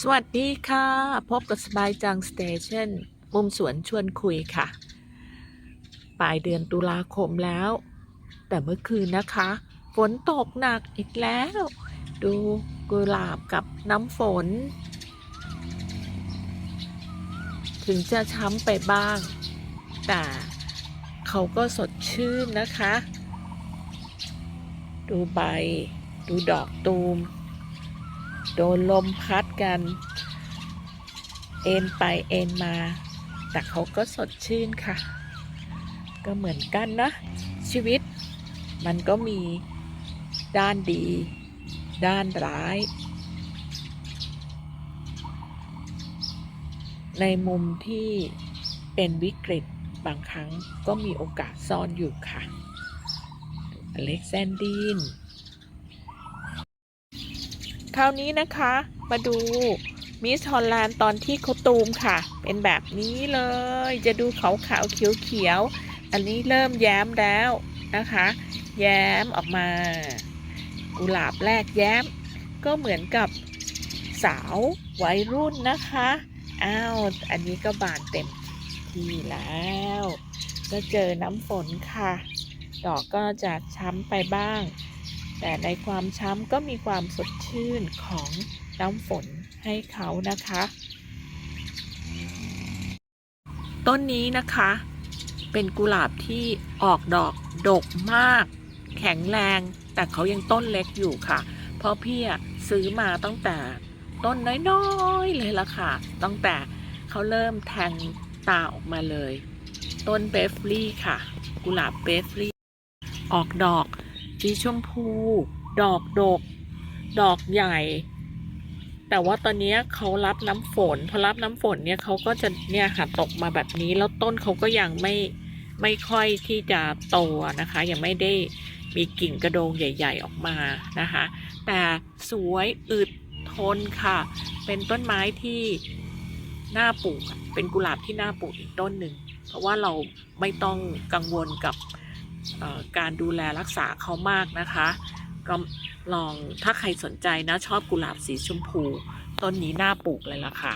สวัสดีค่ะ พบกับสบายจังสเตชันมุมสวนชวนคุยค่ะ ปลายเดือนตุลาคมแล้ว แต่เมื่อคืนนะคะ ฝนตกหนักอีกแล้ว ดูกุหลาบกับน้ำฝน ถึงจะช้ำไปบ้าง แต่เขาก็สดชื่นนะคะ ดูใบ ดูดอกตูม โดนลมพัดกัน เอ็นไปเอ็นมา แต่เขาก็สดชื่นค่ะ ก็เหมือนกันนะ ชีวิตมันก็มีด้านดี ด้านร้าย ในมุมที่เป็นวิกฤตบางครั้งก็มีโอกาสซ่อนอยู่ค่ะ อเล็กซานดีน คราวนี้นะคะ มาดูมิสฮอลแลนด์ตอนที่เขาตูมค่ะ เป็นแบบนี้เลย จะดูขาวขาวเขียวเขียว อันนี้เริ่มแย้มแล้วนะคะ แย้มออกมา กุหลาบแรกแย้ม ก็เหมือนกับสาววัยรุ่นนะคะ อ้าว อันนี้ก็บานเต็มที่แล้ว ก็เจอน้ำฝนค่ะ ดอกก็จะช้ำไปบ้าง แต่ในความช้ำก็มีความสดชื่นของน้ำฝนให้เขานะคะ ต้นนี้นะคะ เป็นกุหลาบที่ออกดอกดกมาก แข็งแรง แต่เขายังต้นเล็กอยู่ค่ะ เพราะพี่อะซื้อมาตั้งแต่ต้นน้อยๆเลยละค่ะ ตั้งแต่เขาเริ่มแทงตาออกมาเลย ต้นเบฟลี่ค่ะ กุหลาบเบฟลี่ออกดอก สีชมพู ดอกดก ดอกใหญ่ แต่ว่าตอนนี้เขารับน้ำฝน พอรับน้ำฝนเนี่ยเขาก็จะเนี่ยค่ะตกมาแบบนี้ แล้วต้นเขาก็ยังไม่ไม่ค่อยที่จะโตนะคะ ยังไม่ได้มีกิ่งกระโดงใหญ่ ๆออกมานะคะ แต่สวยอึดทนค่ะ เป็นต้นไม้ที่น่าปลูก เป็นกุหลาบที่น่าปลูกอีกต้นหนึ่ง เพราะว่าเราไม่ต้องกังวลกับ การดูแลรักษาเขามากนะคะ ก็ลองถ้าใครสนใจนะชอบกุหลาบสีชมพู ต้นนี้น่าปลูกเลยล่ะค่ะ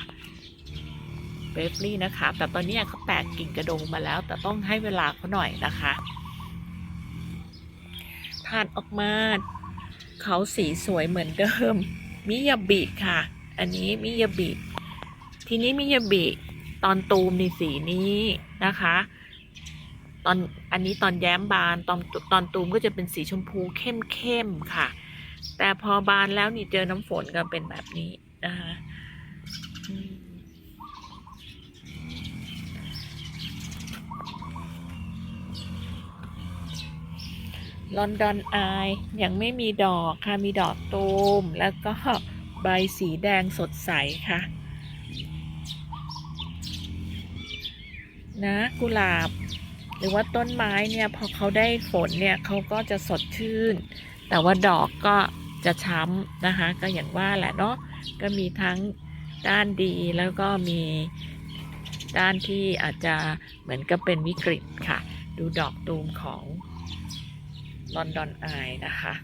เบฟลี่นะคะ แต่ตอนนี้เขาแตกกิ่งกระโดงมาแล้ว แต่ต้องให้เวลาเขาหน่อยนะคะทานออกมาเขาสีสวยเหมือนเดิม มิยาบิค่ะ อันนี้มิยาบิ ทีนี้มิยาบิ ตอนตูมในสีนี้นะคะ อนอันนี้ตอนแย้มบานตอนตอนตูมก็จะเป็นสีชมพูเข้มเข้มๆค่ะ แต่พอบานแล้วนี่เจอน้ำฝนก็เป็นแบบนี้นะคะลอนดอนอายยังไม่มีดอกค่ะ มีดอกตูม แล้วก็ใบสีแดงสดใสค่ะ นะกุหลาบ หรือว่าต้นไม้เนี่ยพอเขาได้ฝนเนี่ยเขาก็จะสดชื่น แต่ว่าดอกก็จะช้ำนะคะ ก็อย่างว่าแหละเนาะก็มีทั้งด้านดีแล้วก็มีด้านที่อาจจะเหมือนกับเป็นวิกฤตค่ะ ดูดอกตูมของลอนดอนอายนะคะ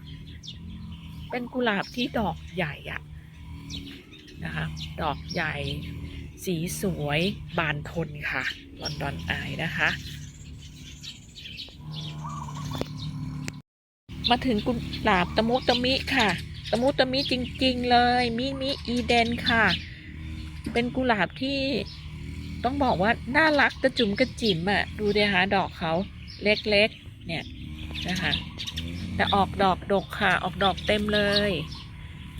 เป็นกุหลาบที่ดอกใหญ่อะนะคะ ดอกใหญ่ สีสวยบานทนค่ะ ลอนดอนอายนะคะ มาถึงกุหลาบตะมุตะมิค่ะ ตะมุตะมิจริง ๆ เลยมิมิอีเดนค่ะ เป็นกุหลาบที่ต้องบอกว่าน่ารักกระจุ๋มกระจิ๋มอะ่ะ ดูดิคะดอกเขาเล็กๆ เนี่ยนะคะแต่ออกดอกดกค่ะ ออกดอกเต็มเลย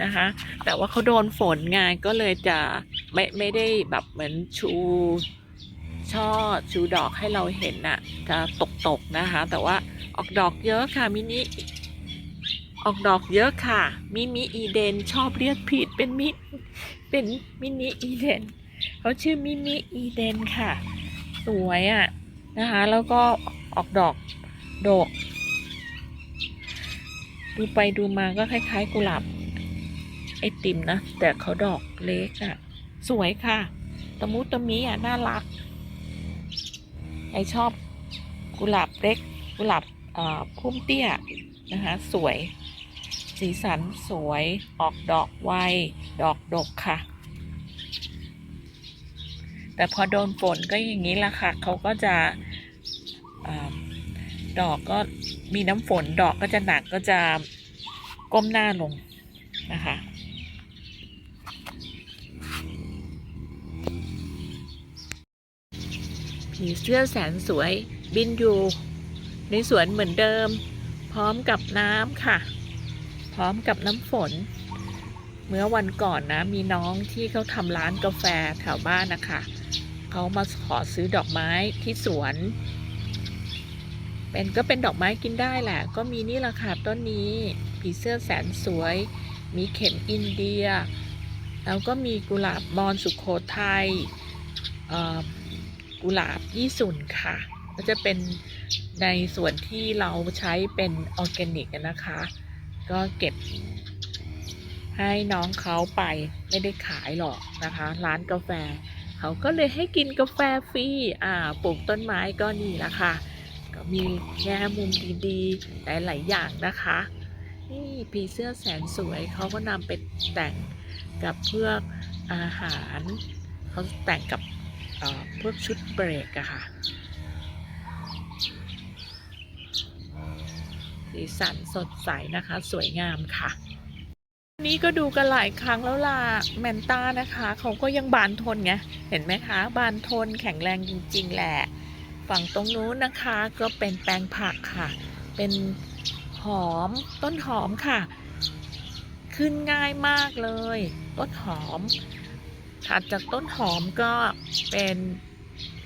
นะคะ แต่ว่าเขาโดนฝนไงก็เลยจะไม่ไม่ได้แบบเหมือนชูช่อชูดอกให้เราเห็นน่ะ จะตกๆนะคะ แต่ว่า ออกดอกเยอะค่ะมินิออกดอกเยอะค่ะ มิมิอีเดนชอบเรียกผิดเป็นมิเป็นมินิอีเดนเขาชื่อมิมิอีเดนค่ะ สวยอะ่ะนะคะแล้วก็ออกดอกดกดูไปดูมาก็คล้ายๆกุหลาบไอติมนะ แต่เขาดอกเล็กอะ่ะ สวยค่ะ ตะมุตะมิอะน่ารักใครชอบกุหลาบเล็กกุหลาบ พุ่มเตี้ยนะคะสวย สีสันสวยออกดอกไว ดอกดกค่ะ แต่พอโดนฝนก็อย่างนี้ละค่ะเขาก็จะอดอกก็มีน้ำฝนดอกก็จะหนักก็จะก้มหน้าลงนะคะผีเสื้อแสนสวยบินอยู่ ในสวนเหมือนเดิม พร้อมกับน้ำค่ะ พร้อมกับน้ำฝน เมื่อวันก่อนนะมีน้องที่เขาทำร้านกาแฟแถวบ้านนะคะเขามาขอซื้อดอกไม้ที่สวน เป็นก็เป็นดอกไม้กินได้แหละ ก็มีนี่แหละค่ะต้นนี้ผีเสื้อแสนสวย มีเข็มอินเดีย แล้วก็มีกุหลาบบอนสุโขทัยกุหลาบยี่สุนค่ะ ก็จะเป็น ในส่วนที่เราใช้เป็นออร์แกนิกนะคะ ก็เก็บให้น้องเขาไปไม่ได้ขายหรอกนะคะ ร้านกาแฟ เขาก็เลยให้กินกาแฟฟรีอ่าปลูกต้นไม้ก็นี่แหละค่ะ ก็มีแง่มุมดีๆ หลายๆอย่างนะคะ นี่ผีเสื้อแสนสวยเขาก็นำไปแต่งกับเพื่ออาหาร เขาแต่งกับเอ่อชุดเบรกอะค่ะ สีสันสดใสนะคะ สวยงามค่ะ นี่ก็ดูกันหลายครั้งแล้วล่ะแมนต้านะคะเขาก็ยังบานทนไงเห็นไหมคะ บานทนแข็งแรงจริง ๆ แหละ ฝั่งตรงนู้นนะคะก็เป็นแปลงผักค่ะ เป็นหอมต้นหอมค่ะ ขึ้นง่ายมากเลย ต้นหอมถัดจากต้นหอมก็เป็น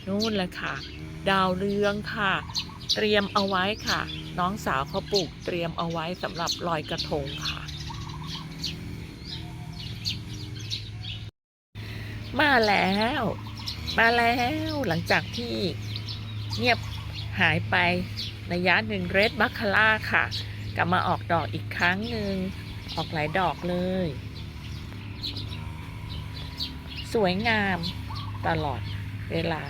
นู่นเลยค่ะ ดาวเรืองค่ะ เตรียมเอาไว้ค่ะ น้องสาวเขาปลูกเตรียมเอาไว้สำหรับลอยกระทงค่ะ มาแล้ว มาแล้วหลังจากที่เงียบหายไประยะหนึ่งเรดบัคคาร่าค่ะ กลับมาออกดอกอีกครั้งหนึ่งออกหลายดอกเลย สวยงามตลอดเวลา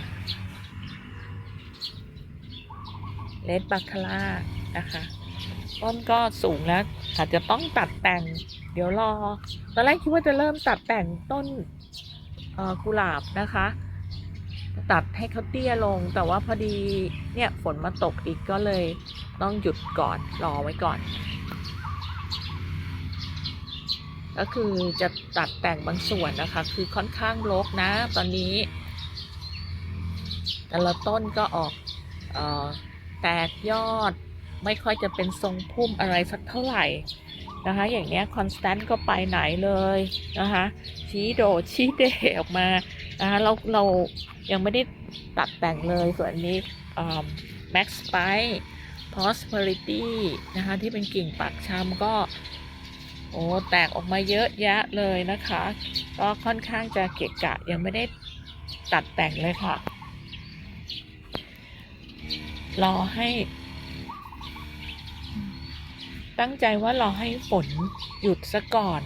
เลดบัคคาร่า นะคะ ต้นก็สูงแล้วอาจจะต้องตัดแต่ง เดี๋ยวรอ ตอนแรกคิดว่าจะเริ่มตัดแต่งต้นกุหลาบนะคะ ตัดให้เขาเตี้ยลง แต่ว่าพอดีเนี่ยฝนมาตกอีกก็เลยต้องหยุดก่อนรอไว้ก่อน ก็คือจะตัดแต่งบางส่วนนะคะ คือค่อนข้างรกนะ ตอนนี้ แต่ละต้นก็ออกออแตกยอด ไม่ค่อยจะเป็นทรงพุ่มอะไรสักเท่าไหร่นะคะ อย่างเนี้ยคอนสแตนต์ก็ไปไหนเลยนะคะ ชี้โดดชี้เดออกมานะคะเราเรายังไม่ได้ตัดแต่งเลยส่วนนี้แม็กซ์ไป prosperity นะคะที่เป็นกิ่งปากชำก็โอ้แตกออกมาเยอะแยะเลยนะคะ ก็ค่อนข้างจะเกะกะยังไม่ได้ตัดแต่งเลยค่ะ รอให้ ตั้งใจว่ารอให้ฝนหยุดซะก่อน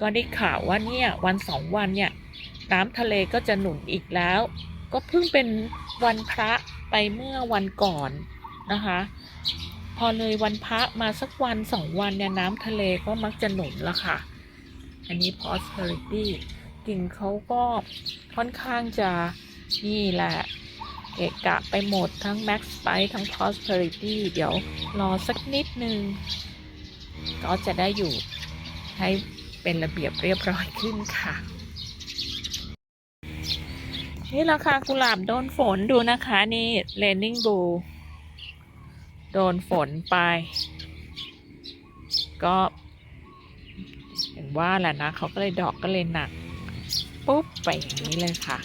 ก็ได้ข่าวว่าเนี่ยวันสองวันเนี่ยน้ำทะเลก็จะหนุนอีกแล้ว ก็เพิ่งเป็นวันพระไปเมื่อวันก่อนนะคะ พอเลยวันพระมาสักวันสองวันเนี่ยน้ำทะเลก็มักจะหนุนละค่ะ อันนี้ prosperity กิ่งเขาก็ค่อนข้างจะนี่แหละเกะกะไปหมดทั้ง max spice ทั้ง prosperity เดี๋ยวรอสักนิดนึง ก็จะได้อยู่ให้เป็นระเบียบเรียบร้อยขึ้นค่ะ นี่แหละค่ะกุหลาบโดนฝนดูนะคะนี่ raining blue โดนฝนไป ก็อย่างว่าแหละนะเขาก็เลยดอกก็เลยหนัก ปุ๊บ ไปอย่างนี้เลยค่ะ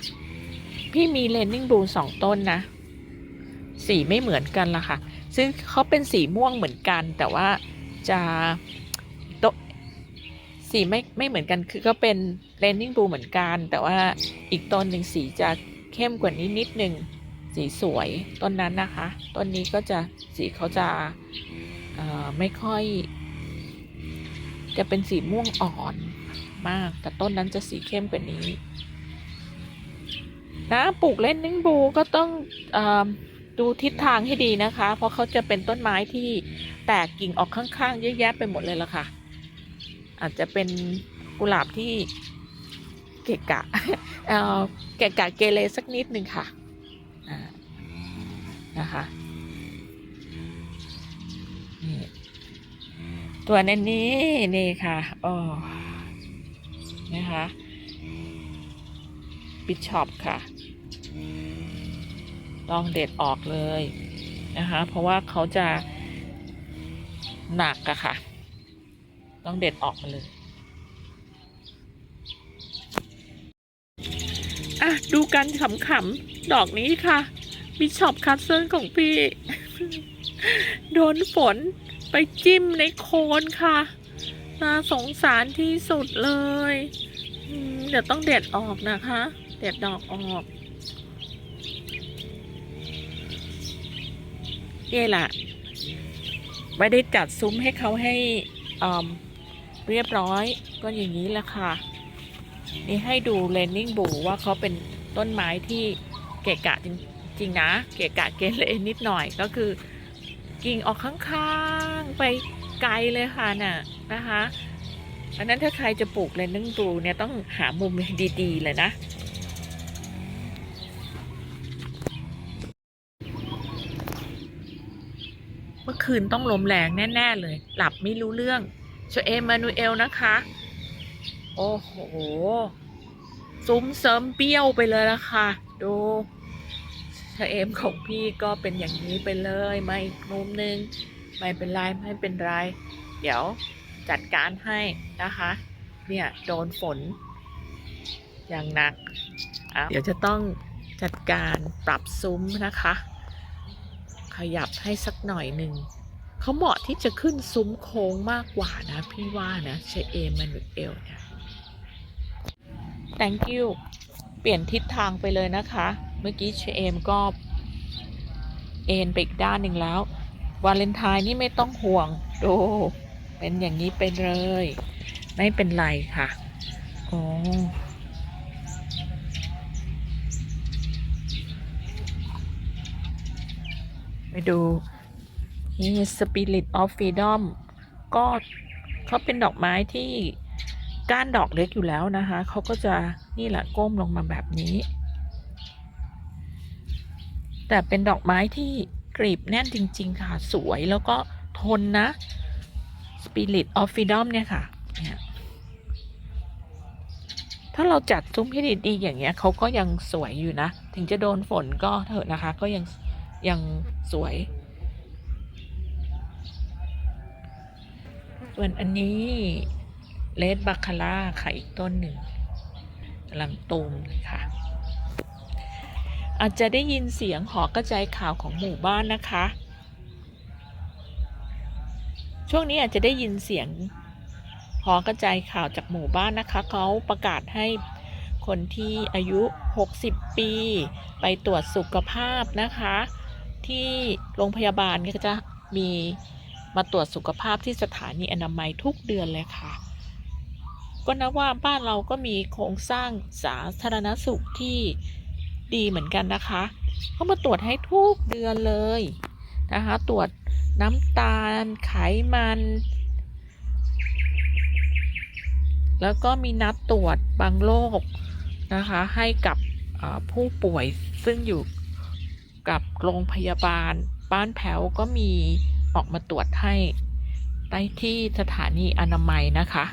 พี่มีเลนนิ่งบลูสองต้นนะ สีไม่เหมือนกันละค่ะ ซึ่งเขาเป็นสีม่วงเหมือนกันแต่ว่า จะโตสีไม่ไม่เหมือนกันคือก็เป็นเลนนิ่งบลูเหมือนกัน แต่ว่าอีกต้นหนึ่งสีจะเข้มกว่านี้นิดนึงสีสวยต้นนั้นนะคะต้นนี้ก็จะสีเขาจะไม่ค่อย จะเป็นสีม่วงอ่อนมาก แต่ต้นนั้นจะสีเข้มกว่านี้นะปลูกเล่นนิ่งบูก็ต้องอ ดูทิศทางให้ดีนะคะ เพราะเขาจะเป็นต้นไม้ที่แตกกิ่งออกข้างๆเยอะแยะไปหมดเลยละค่ะ อาจจะเป็นกุหลาบที่เกะกะเออเกะกะเกเรสักนิดหนึ่งค่ะนะคะนี่ตัวนี้นี่นี่ค่ะโอ้นะคะบิชอปค่ะ ลองเด็ดออกเลยนะคะ เพราะว่าเขาจะหนักอะค่ะ ต้องเด็ดออกมาเลยอะดูกันขำๆ ดอกนี้ค่ะบิชอปคัตเซิลของพี่ โดนฝนไปจิ้มในโคนค่ะ น่าสงสารที่สุดเลย เดี๋ยวต้องเด็ดออกนะคะ เด็ดดอกออก นี่แหละไม่ได้จัดซุ้มให้เขาให้อมเรียบร้อยก็อย่างนี้แหละค่ะ นี่ให้ดูเลนนิ่งบูว่าเขาเป็นต้นไม้ที่เกะกะจริงๆนะ เกะกะเกเรนิดหน่อยก็คือกิ่งออกข้างๆไปไกลเลยค่ะน่ะนะคะอันนั้นถ้าใครจะปลูกเลนนิ่งบูเนี่ยต้องหามุมดีๆเลยนะ เมื่อ คืนต้องลมแรงแน่ ๆ เลย หลับไม่รู้เรื่องโชเอมมานูเอลนะคะ โอ้โห ซุ้มเสริมเปรี้ยวไปเลยละค่ะ ดูชเอมของพี่ก็เป็นอย่างนี้ไปเลยมาอีกมุมหนึ่งไม่เป็นไรไม่เป็นไร เดี๋ยวจัดการให้นะคะ เนี่ยโดนฝน อย่างหนัก เดี๋ยวจะต้องจัดการปรับซุ้มนะคะ ขยับให้สักหน่อยหนึ่ง เขาเหมาะที่จะขึ้นซุ้มโค้งมากกว่านะ พี่ว่านะเชเอมมานุเอลเนี่ย thank you เปลี่ยนทิศทางไปเลยนะคะ เมื่อกี้เชเอมก็ เอ็นไปอีกด้านหนึ่งแล้ว วาเลนไทน์นี่ไม่ต้องห่วงดูเป็นอย่างนี้ไปเลย ไม่เป็นไรค่ะโอ้ไปดู นี่ Spirit of Freedom ก็เขาเป็นดอกไม้ที่ก้านดอกเล็กอยู่แล้วนะคะ เขาก็จะนี่แหละก้มลงมาแบบนี้ แต่เป็นดอกไม้ที่กรีบแน่นจริง ๆ ค่ะ สวยแล้วก็ทนนะ Spirit of Freedom เนี่ยค่ะเนี่ยถ้าเราจัดซุ้มให้ดีๆอย่างเงี้ยเขาก็ยังสวยอยู่นะ ถึงจะโดนฝนก็เถอะนะคะ ก็ยังยังสวย ส่วนอันนี้เลดบัคคาร่าค่ะอีกต้นหนึ่งกำลังตูมเลยค่ะ อาจจะได้ยินเสียงหอกระจายข่าวของหมู่บ้านนะคะ ช่วงนี้อาจจะได้ยินเสียงหอกระจายข่าวจากหมู่บ้านนะคะ เขาประกาศให้คนที่อายุ 60 ปี ไปตรวจสุขภาพนะคะ ที่โรงพยาบาลก็จะมี มาตรวจสุขภาพที่สถานีอนามัยทุกเดือนเลยค่ะ ก็นับว่าบ้านเราก็มีโครงสร้างสาธารณสุขที่ดีเหมือนกันนะคะเขามาตรวจให้ทุกเดือนเลยนะคะ ตรวจน้ำตาล ไขมัน แล้วก็มีนัดตรวจบางโรคนะคะ ให้กับผู้ป่วยซึ่งอยู่กับโรงพยาบาล บ้านแพ้วก็มี ออกมาตรวจให้ใต้ที่สถานีอนามัยนะคะ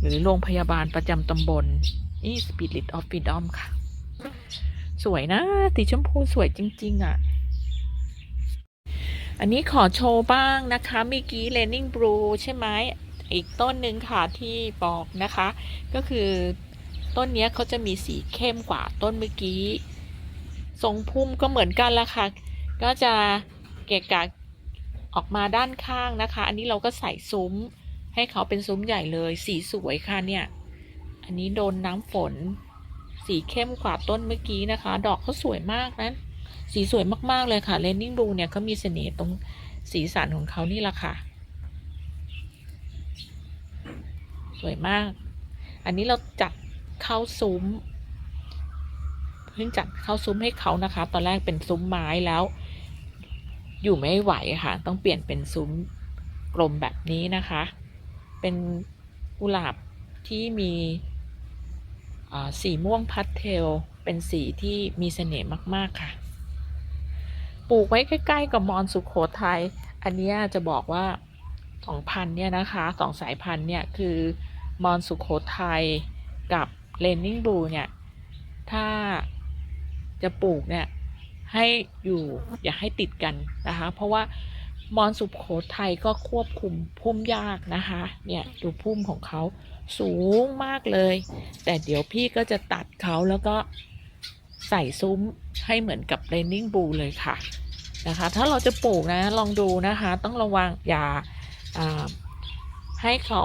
หรือโรงพยาบาลประจำตำบลนี่ Spirit of Freedom ค่ะ สวยนะ สีชมพูสวยจริง ๆอะ อันนี้ขอโชว์บ้างนะคะเมื่อกี้ Raining Blue ใช่ไหมอีกต้นหนึ่งค่ะที่บอกนะคะ ก็คือต้นนี้เขาจะมีสีเข้มกว่าต้นเมื่อกี้ ทรงพุ่มก็เหมือนกันละค่ะ ก็จะเกะกะ ออกมาด้านข้างนะคะ อันนี้เราก็ใส่ซุ้ม ให้เขาเป็นซุ้มใหญ่เลย สีสวยค่ะเนี่ย อันนี้โดนน้ำฝน สีเข้มกว่าต้นเมื่อกี้นะคะ ดอกเขาสวยมากนะสีสวยมากๆเลยค่ะเลนนิ่งบลูเนี่ยเขามีเสน่ห์ตรงสีสันของเขานี่แหละค่ะ สวยมาก อันนี้เราจัดเข้าซุ้มเพิ่งจัดเข้าซุ้มให้เขานะคะ ตอนแรกเป็นซุ้มไม้แล้ว อยู่ไม่ไหวค่ะ ต้องเปลี่ยนเป็นซุ้มกลมแบบนี้นะคะ เป็นกุหลาบที่มีสีม่วงพัสเทล เป็นสีที่มีเสน่ห์มาก ๆ ค่ะ ปลูกไว้ใกล้ ๆ กับมอนสุขโขทัย อันนี้จะบอกว่าสองพันเนี่ยนะคะสองสายพันธุ์เนี่ยคือมอนสุขโขทัยกับเลนนิงบลูเนี่ย ถ้าจะปลูกเนี่ย ให้อยู่อย่าให้ติดกันนะคะ เพราะว่ามอนสุโขทัยก็ควบคุมพุ่มยากนะคะ เนี่ยดูพุ่มของเขาสูงมากเลย แต่เดี๋ยวพี่ก็จะตัดเขาแล้วก็ใส่ซุ้มให้เหมือนกับเรนนิ่งบูเลยค่ะนะคะ ถ้าเราจะปลูกนะลองดูนะคะ ต้องระวังอย่าอ่าให้เขา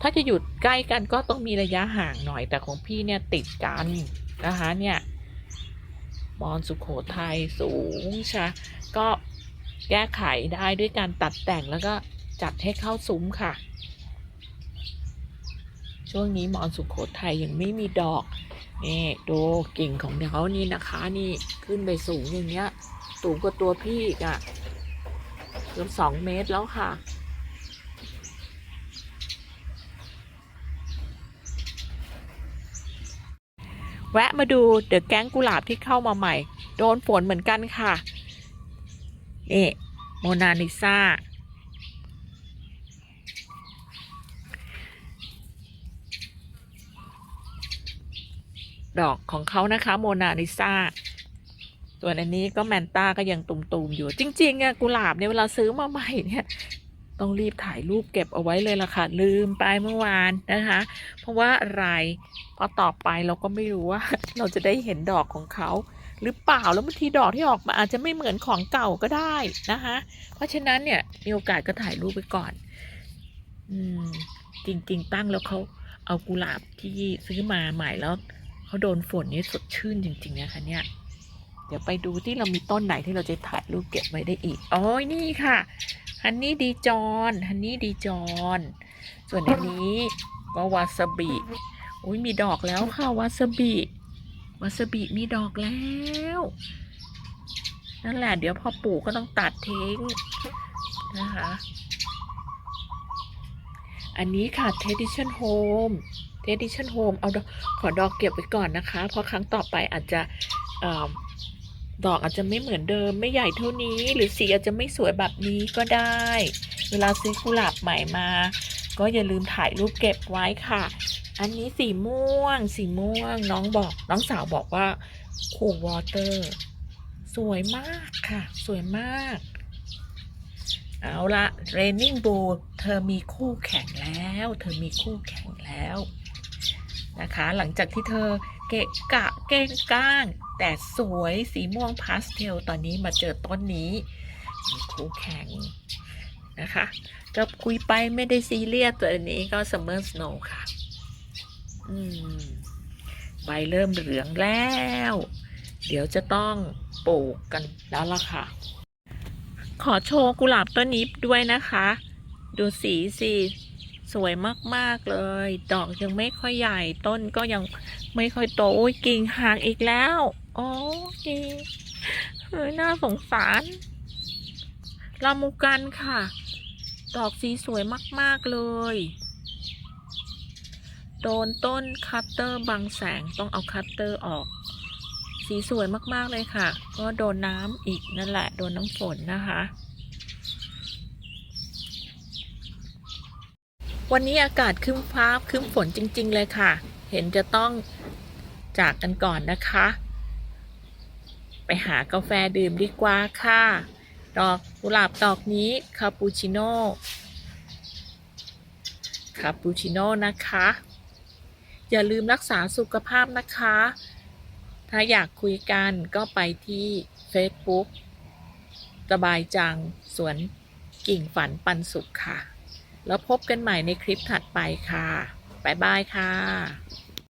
ถ้าจะหยุดใกล้กันก็ต้องมีระยะห่างหน่อยแต่ของพี่เนี่ยติดกันนะคะเนี่ย มอนสุขโขทัยสูงชะก็แก้ไขได้ด้วยการตัดแต่งแล้วก็จัดให้เข้าซุ้มค่ะ ช่วงนี้มอนสุขโขทัยยังไม่มีดอกนี่ดูกิ่งของเขานี่นะคะนี่ขึ้นไปสูงอย่างเงี้ย สูงกว่าตัวพี่อีกอะเกือบสองเมตรแล้วค่ะ แวะมาดูเดอะแก๊งกุหลาบที่เข้ามาใหม่ โดนฝนเหมือนกันค่ะ นี่ โมนาลิซาดอกของเขานะคะโมนาลิซาส่วนอันนี้ก็แมนต้าก็ยังตุ่มๆอยู่ จริงๆอะกุหลาบเนี่ยเวลาซื้อมาใหม่เนี่ยต้องรีบถ่ายรูปเก็บเอาไว้เลยล่ะค่ะ ลืมไปเมื่อวานนะคะ เพราะว่าอะไร พราะต่อไปเราก็ไม่รู้ว่า เราจะได้เห็นดอกของเขาหรือเปล่าแล้วบางทีดอกที่ออกมาอาจจะไม่เหมือนของเก่าก็ได้นะคะเพราะฉะนั้นเนี่ยมีโอกาสก็ถ่ายรูปไปก่อน อืม จริง ๆ ตั้งแล้วเขาเอากุหลาบที่ซื้อมาใหม่แล้วเขาโดนฝนนี่สดชื่นจริงๆนะคะเนี่ย เดี๋ยวไปดูที่เรามีต้นไหนที่เราจะถ่ายรูปเก็บไว้ได้อีกอ๋อนี่ค่ะฮันนี่ดีจอนฮันนี่ดีจอนส่วนอันนี้ก็วาซาบิ อุ้ยมีดอกแล้วค่ะวาซาบิวาซาบิมีดอกแล้ว นั่นแหละ เดี๋ยวพอปลูกก็ต้องตัดทิ้งนะคะ อันนี้ค่ะ Tradition Home Tradition Home เอาดอกขอดอกเก็บไว้ก่อนนะคะ เพราะครั้งต่อไปอาจจะดอกอาจจะไม่เหมือนเดิมไม่ใหญ่เท่านี้ หรือสีอาจจะไม่สวยแบบนี้ก็ได้ เวลาซื้อกุหลาบใหม่มา ก็อย่าลืมถ่ายรูปเก็บไว้ค่ะ อันนี้สีม่วง สีม่วง น้องบอก น้องสาวบอกว่าคูวอเตอร์ สวยมากค่ะ สวยมาก เอาละเรนนิ่งบูเธอมีคู่แข่งแล้ว เธอมีคู่แข่งแล้วนะคะ หลังจากที่เธอเกะกะเก้งก้าง แต่สวยสีม่วงพาสเทล ตอนนี้มาเจอต้นนี้ มีคู่แข่งนะคะก็คุยไปไม่ได้ซีเรียสตัวนี้ก็ซัมเมอร์สโนว์ค่ะ ใบเริ่มเหลืองแล้ว เดี๋ยวจะต้องปลูกกันแล้วล่ะค่ะ ขอโชว์กุหลาบต้นนี้ด้วยนะคะ ดูสีสิสวยมาก ๆ เลย ดอกยังไม่ค่อยใหญ่ ต้นก็ยังไม่ค่อยโต โอ้ยกิ่งห่างอีกแล้ว โอ้ยเฮ้ยน่าสงสารลามูกันค่ะ ดอกสีสวยมาก ๆ เลย โดนต้นคัตเตอร์บังแสงต้องเอาคัตเตอร์ออก สีสวยมากๆเลยค่ะ ก็โดนน้ำอีกนั่นแหละ โดนน้ำฝนนะคะ วันนี้อากาศคึ้มฟ้าคึ้มฝนจริง ๆ เลยค่ะ เห็นจะต้องจากกันก่อนนะคะ ไปหากาแฟดื่มดีกว่าค่ะ ดอกกุหลาบดอกนี้คาปูชิโน่คาปูชิโน่นะคะ อย่าลืมรักษาสุขภาพนะคะ ถ้าอยากคุยกันก็ไปที่ Facebook สบายจังสวนกิ่งฝันปันสุขค่ะ แล้วพบกันใหม่ในคลิปถัดไปค่ะ บ๊ายบายค่ะ